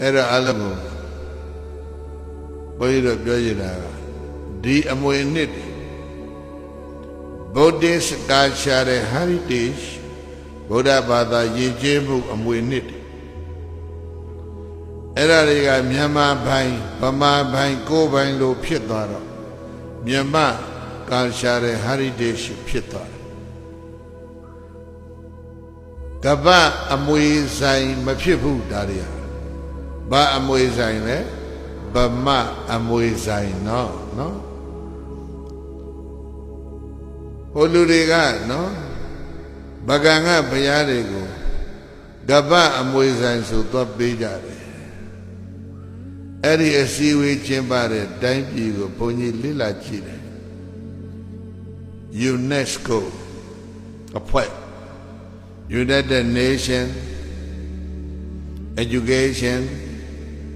အဲ့ဒါအလုံးကိုဘုန်းကြီးတို့ပြောနေတာကဒီအမွေနှစ်တွေ Buddhist culture heritage ဗုဒ္ဓဘာသာယဉ်ကျေးမှုအမွေနှစ်တွေအဲ့ဒါတွေကမြန်မာဘိုင်းဗမာဘိုင်းကိုယ်ဘိုင်းလိုဖြစ်သွားတော့မြန်မာ culture heritage ဖြစ်သွားတယ်ကပ္ပအမွေဆိုင်မဖြစ်ဘူးဒါတွေဟာ ba amuri zaine ba ma amuri zaina နော်ဟိုလူတွေကနော်ဘဂန်ကဘုရားတွေကိုကပ္ပအမွေဆိုင်ဆိုသွားပေးကြတယ်အဲ့ဒီအစည်းအဝေးကျင်းပတဲ့တိုင်းပြည်ကိုဘုန်းကြီးလိလာကြည့်တယ် UNESCO. အဖွဲ့ United Nations. Education.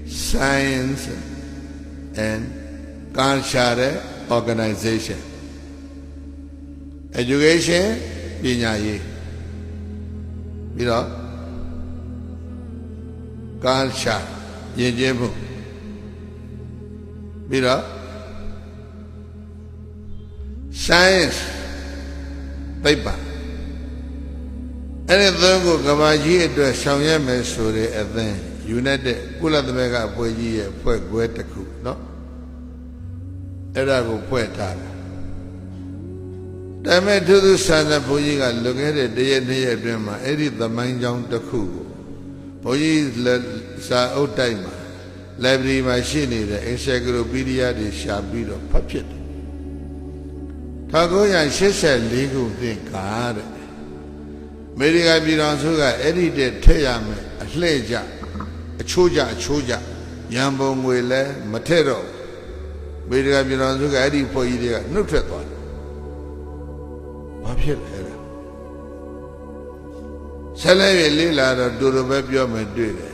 Science and Cultural Organization education ပညာရေးပြီးတော့ culture ယဉ်ကျေးမှုပြီးတော့ science သိပ္ပံအဲ့ဒီသုံးခုကဘာကြီးအတွက်ဆောင်ရွက်မယ်ဆိုတဲ့အသင်း United ကုလသမဂ္ဂအဖွဲ့ကြီးရဲ့ဖွဲ့ခွဲတစ်ခုเนาะအဲ့ဒါကိုဖွဲ့ထားတာဒါမဲ့သူသူဆန္ဒဘုန်းကြီးကလွန်ခဲ့တဲ့တရက်နှစ်ရက်အတွင်းမှာအဲ့ဒီသမိုင်းကြောင်းတစ်ခုကိုဘုန်းကြီးစာအုပ်တိုက်မှာ library မှာရှိနေတဲ့ encyclopedia တွေရှာပြီးတော့ဖတ်ဖြစ်တယ်1984ခုနှစ်ကတဲ့အမေရိကန်ပြည်တော်စုကအဲ့ဒီတဲ့ထည့်ရမယ်အလှည့်ကြ အချိုးကြအချိုးကြရန်ပုံငွေလဲမထည့်တော့အမေရိကန်ပြည်တော်စုကအဲ့ဒီဖွဲ့ကြီးတွေကနှုတ်ထွက်သွားတယ်ဘာဖြစ်လဲအဲ့ဒါဆက်လက်ရလေးလာတော့တူတူပဲပြောမယ်တွေ့တယ်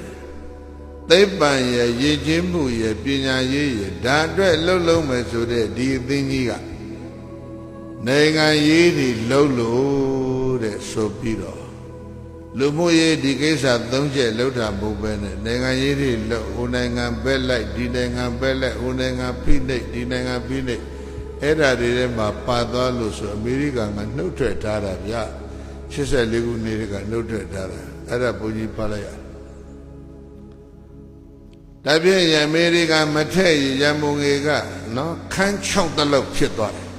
သိပ္ပံရဲ့ရည်ချင်းမှုရဲ့ပညာရေးရဲ့ဒါအတွက်လှုပ်လုံးမယ်ဆိုတဲ့ဒီအသင်းကြီးကနိုင်ငံရေးတွေလှုပ်လို့တဲ့ဆိုပြီးတော့ လူမှုရေးဒီကိစ္စသုံးချက်လှုပ်တာမဟုတ်ပဲနဲ့နိုင်ငံရေးတွေလှုပ်ဟိုနိုင်ငံဘက်လိုက်ဒီနိုင်ငံဘက်လိုက်ဟိုနိုင်ငံဖိနှိပ်ဒီနိုင်ငံဖိနှိပ်အဲ့ဓာတွေထဲမှာပါသွားလို့ဆိုအမေရိကန်ကနှုတ်ထွက်ထားတာဗျ84ခုနှစ်ကနှုတ်ထွက်ထားတာအဲ့ဒါဘုန်းကြီးပါလိုက်ရဒါဖြင့်အမေရိကန်မထက်ရံပုံငယ်ကနော်ခန်းချောက်တလောက်ဖြစ်သွားတယ်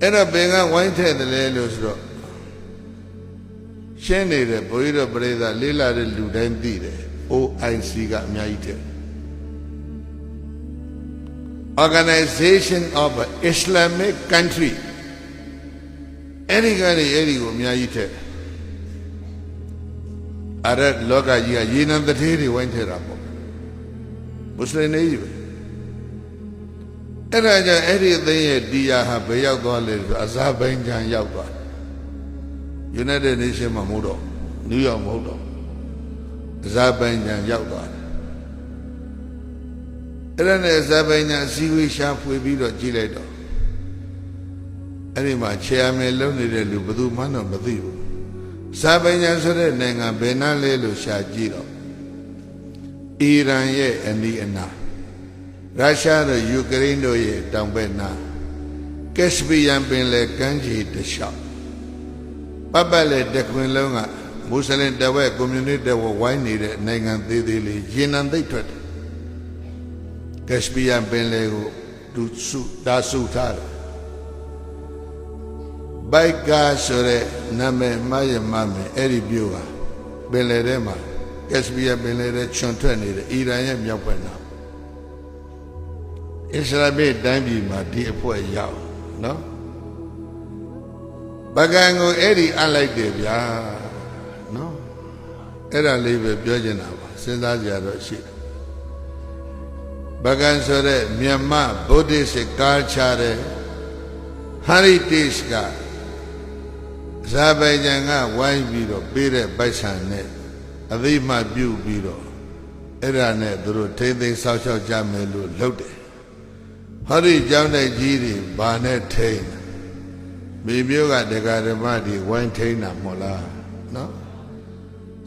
အဲ့တော့ဘယ်ကဝိုင်းထည့်တယ်လဲလို့ဆိုတော့ ရှင်းနေတဲ့ဘုရားတော်ပရိသတ်လေးလာတဲ့လူတိုင်းသိတယ် OIC ကအများကြီးတဲ့ Organization of Islamic Country အဲ့ဒီကနေအဲ့ဒီကိုအများကြီးထည့်အရလောကကြီးကရေနံတထေးတွေဝိုင်းထည့်တာပေါ့မွတ်စလင်တွေကြီးပဲအဲ့ဒါကြောင့်အဲ့ဒီအသိရဲ့တရားဟာဘယ်ရောက်သွားလဲဆိုအဇာဘိုင်ဂျန်ရောက်သွား United Nation မှာမဟုတ်တော့နယူးယောက်မဟုတ်တော့အဇာဘိုင်ဂျန်ရောက်သွားတယ်အဲ့ဒါနဲ့အဇာဘိုင်ဂျန်အစည်းအဝေးရှာဖွေပြီးတော့ကြည့်လိုက်တော့အဲ့ဒီမှာချေရမယ်လုံးနေတဲ့လူဘယ်သူမှတော့မသိဘူးဇာဘိုင်ဂျန်ဆိုတဲ့နိုင်ငံဘယ်နှလဲလို့ရှာကြည့်တော့အီရန်ရဲ့အနီးအနားရုရှားတို့ယူကရိန်းတို့ရဲ့တောင်ဘက်နားကက်စပီယန်ပင်လယ်ကမ်းခြေတစ်လျှောက် ပတ်ပတ်လေတခွင်လုံးကမွတ်စလင်တဝက်ကွန်မြူနတီတဝက်ဝိုင်းနေတဲ့နိုင်ငံသေးသေးလေးရေနံသိပ်ထွက်တယ်ကက်စပီယန်ပင်လယ်ကိုသူစုတာစုထားတယ်ဘိုက်ကာဆိုတဲ့နာမည်မှားရမှားမယ်အဲ့ဒီမြို့ဟာပင်လယ်ထဲမှာကက်စပီယန်ပင်လယ်ထဲချွန်ထွက်နေတယ်အီရန်ရဲ့မြောက်ဘက်နားအစ္စလာမ်တိုင်းပြည်မှာဒီအဖွဲ့ရောက်နော် ပကံကိုအဲ့ဒီအလိုက်တယ်ဗျာနော်အဲ့ဒါလေးပဲပြောချင်တာပါစဉ်းစားကြရတော့ရှိတယ်ပကံဆိုတဲ့မြန်မာဗုဒ္ဓစစ်ကာချတဲ့ heritage ကဇာပိုင်ဂျန်ကဝိုင်းပြီးတော့ပေးတဲ့ပိုက်ဆံနဲ့အသိမှပြုပြီးတော့အဲ့ဒါနဲ့သူတို့ထိမ့်သိမ်းဆောက်ရှောက်ကြမယ်လို့လုပ်တယ်ဟောဒီကျောင်းတိုက်ကြီးတွေဘာနဲ့ထိမ့် မိမျိုးကဒကာဓမ္မတွေဝိုင်းထိန်းတာမဟုတ်လားနော်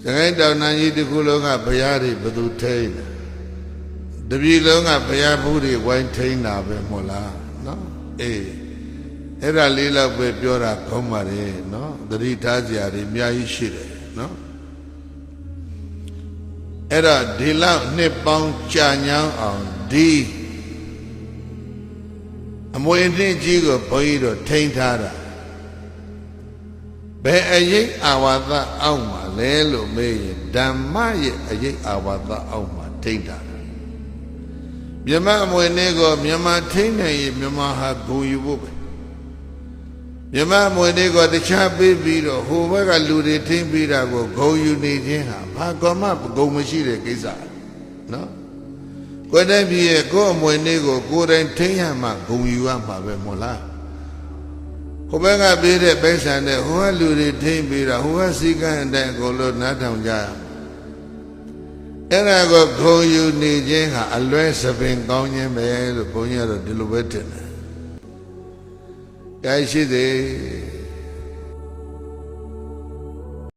ဇတခိုင်းတောင်တန်းကြီးတစ်ခုလုံးကဘုရားတွေဘယ်သူထိန်းလဲတပြည်လုံးကဘုရားဘူးတွေဝိုင်းထိန်းတာပဲမို့လားနော်အေးအဲ့ဒါလေးလောက်ပဲပြောတာကောင်းပါလေနော်သတိထားစရာတွေအများကြီးရှိတယ်နော်အဲ့တော့ဒီလောက်နှစ်ပေါင်းကြာညောင်းအောင်ဒီအမွေနှစ်ကြီးကိုဘုန်းကြီးတို့ထိန်းထားတာ ဘယ်အရေးအာဝါသအောက်မှာလဲလို့မေးရင်ဓမ္မရဲ့အရေးအာဝါသအောက်မှာထိန်းထားတာမြမအမွေနှစ်ကိုမြမထိန်းနိုင်ရင်မြမဟာဂုံယူဖို့ပဲမြမအမွေနှစ်ကိုတခြားပေးပြီးတော့ဟိုဘက်ကလူတွေထိန်းပြီးတာကိုဂုံယူနေခြင်းဟာဘာကောမှဂုံမရှိတဲ့ကိစ္စနော်ကိုယ်တည်းပြည့်ရဲ့ကိုယ်အမွေနှစ်ကိုကိုယ်တိုင်ထိန်းရမှဂုံယူရမှာပဲမို့လား ဟိုဘက်ကပေးတဲ့ပိဿံနဲ့ဟိုကလူတွေထိန်းပြီးတာဟိုကစီကံအတိုင်းအကုန်လုံးနားထောင်ကြရအဲ့ဒါကိုဂုံယူနေခြင်းဟာအလွဲစပင်ကောင်းခြင်းပဲလို့ဘုန်းကြီးကတော့ဒီလိုပဲထင်တယ်။ကြိုက်ရှိသေး